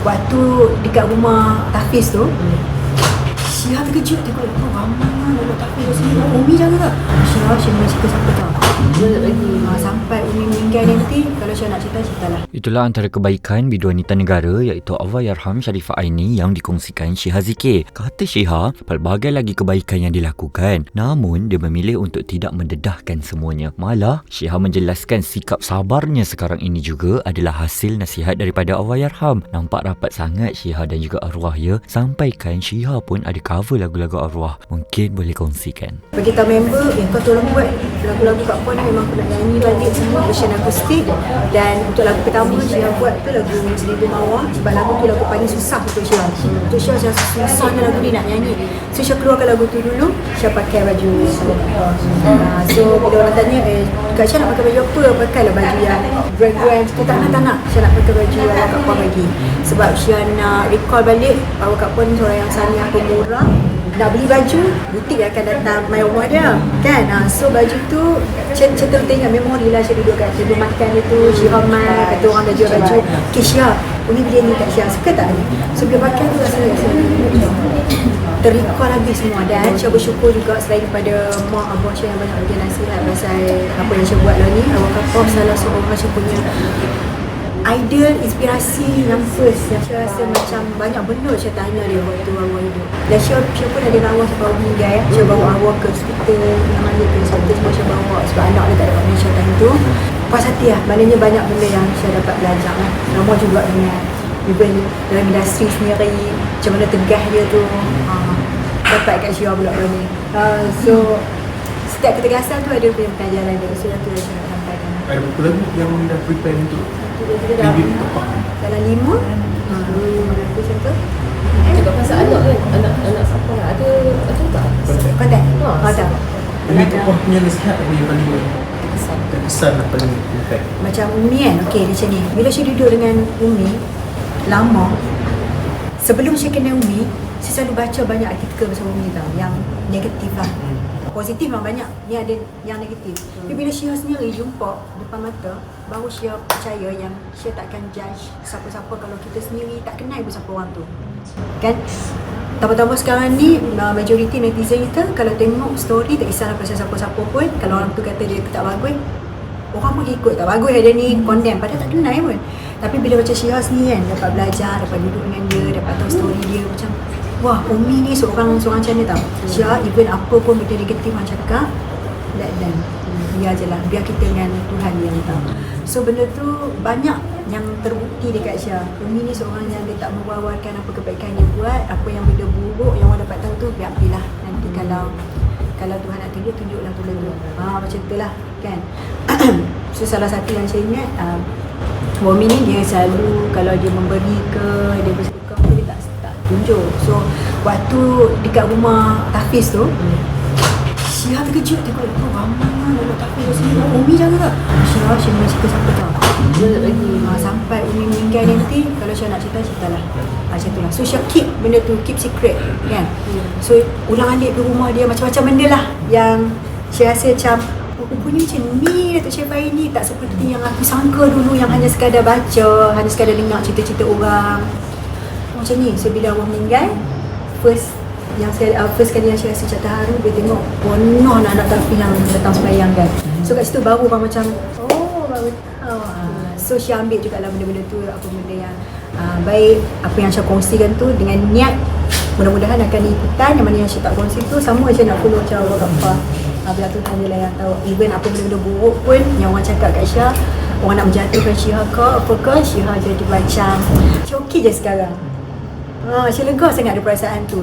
waktu dekat rumah Tafiz tu Syah terkejut. Tengok oh, ramai orang Tafiz kat sini. Umi jaga tak Syah Syah memang cerita ha, sampai Umi meninggal nanti kalau Syah nak cerita ceritalah Itulah antara kebaikan bidu wanita negara iaitu Allahyarham Sharifah Aini yang dikongsikan Syiha Zikir. Kata Syiha, pelbagai lagi kebaikan yang dilakukan. Namun, dia memilih untuk tidak mendedahkan semuanya. Malah, Syiha menjelaskan sikap sabarnya sekarang ini juga adalah hasil nasihat daripada Allahyarham. Nampak rapat sangat Syiha dan juga arwah ya. Sampaikan Syiha pun ada cover lagu-lagu arwah. Mungkin boleh kongsikan. bagi member eh kau tolong buat lagu-lagu Kak Puan ni memang aku nak nyanyi balik semua version akustik dan untuk lagu pertama Syah buat tu lagu Seribu Mawar. Sebab lagu tu lagu paling susah untuk Syah untuk Syah Syah susahnya lagu ni nak nyanyi. So Syah keluarkan lagu tu dulu Syah pakai baju uh, so bila orang tanya eh Kak Syah nak pakai baju apa? Pakailah baju yang brand-brand kita tak nak tak nak Syah nak pakai baju yang Kak Puan bagi. Sebab Syah nak recall balik bahawa Kak Puan ni seorang yang saniah pemurah nak beli baju butik akan datang mai rumah dia. Kan? Ha, so baju tu saya saya teringat memori lah saya duduk kat table makan dia tu Syihah mai kata orang dah jual baju. okay Syihah Umi beli ni kat Syihah suka tak ni? So bila pakai tu rasa rasa terrecall lagi semua. Dan Syah bersyukur juga selain daripada mak abah Syah yang banyak bagi nasihat pasal apa yang Syah buat lah ni. Awak kata salah seorang Syah punya ideal inspirasi yang first. Yang saya rasa macam banyak benda saya tanya dia waktu awal hidup. Dan saya, saya pun ada rawat sebab awal meninggal ya. saya bawa awal ke hospital yang mana ke? Hospital semua saya bawa. Sebab anak dia tak dapat Malaysia time tu. Puas hati lah. Maknanya banyak benda yang saya dapat belajar lah sama juga dengan even dalam industri sendiri macam mana tegas dia tu. Uh, dapat kat Syia pula ni uh, so setiap ketegasan tu ada punya pelajaran dia. So yang tu saya nak sampaikan Ada berapa lagu yang dah prepare untuk Kita dah Review tepat dalam lima. Ha, lima ratus macam tu. Cakap pasal anak kan? Anak anak siapa lah? Ada Ada tak? Ha, oh, tak Umi tokoh punya nasihat apa yang paling terkesan lah paling impact macam Umi kan? Okey macam ni. Bila saya duduk dengan Umi lama sebelum saya kenal Umi saya selalu baca banyak artikel pasal Umi tau yang negatif lah positif memang banyak. Ni ada yang negatif. Tapi bila Syia sendiri jumpa depan mata baru Syia percaya yang Syia takkan judge siapa-siapa. Kalau kita sendiri tak kenal pun siapa orang tu. Kan? Tambah-tambah sekarang ni majoriti netizen kita kalau tengok story tak kisahlah pasal siapa-siapa pun kalau orang tu kata dia tak bagus orang pun ikut. Tak bagus ada ni condemn. Padahal tak kenal pun. Tapi bila macam Syihah sendiri kan dapat belajar dapat duduk dengan dia dapat tahu story dia macam wah Umi ni seorang seorang macam ni tau. Syihah even apa pun benda negatif orang cakap let them. Biar je lah. Biar kita dengan Tuhan yang tahu. So benda tu banyak yang terbukti dekat Syah. Umi ni seorang yang dia tak membawakan apa kebaikan dia buat. Apa yang benda buruk yang orang dapat tahu tu biar pilih nanti kalau kalau Tuhan nak tunjuk tunjuklah tu tu. Ha, macam tu lah kan? So salah satu yang saya ingat uh, Umi ni dia selalu kalau dia memberi ke dia bersuka dia tak, tak tunjuk. So waktu dekat rumah Tafiz tu Syah terkejut tengok oh, ramai orang Tafiz kat sini. Oh, Umi jaga tak? Syah Syah memang cerita siapa tau lagi ha, sampai Umi meninggal nanti kalau Syah nak cerita ceritalah ha, macam tu lah. So Syah keep benda tu keep secret kan? So ulang alik ke rumah dia macam-macam benda lah yang Syah rasa macam oh, rupanya macam ni Datuk Syed ni. Tak seperti yang aku sangka dulu yang hanya sekadar baca hanya sekadar dengar cerita-cerita orang. Macam ni. So bila Allah meninggal first yang saya uh, first kali yang saya rasa macam terharu dia tengok penuh anak-anak tafi yang datang sembahyang kan. So kat situ baru orang macam oh baru Ah, so Syah ambil juga lah benda-benda tu apa benda yang uh, baik apa yang Syah kongsikan tu dengan niat. Mudah-mudahan akan diikutan yang mana yang Syah tak kongsi tu sama macam nak follow macam Allah Ghaffar uh, bila Tuhan je lah yang tahu even apa benda-benda buruk pun yang orang cakap kat Syah orang nak menjatuhkan Syah ke apa ke Syah jadi macam Syah okey je sekarang Ah, Syah lega sangat ada perasaan tu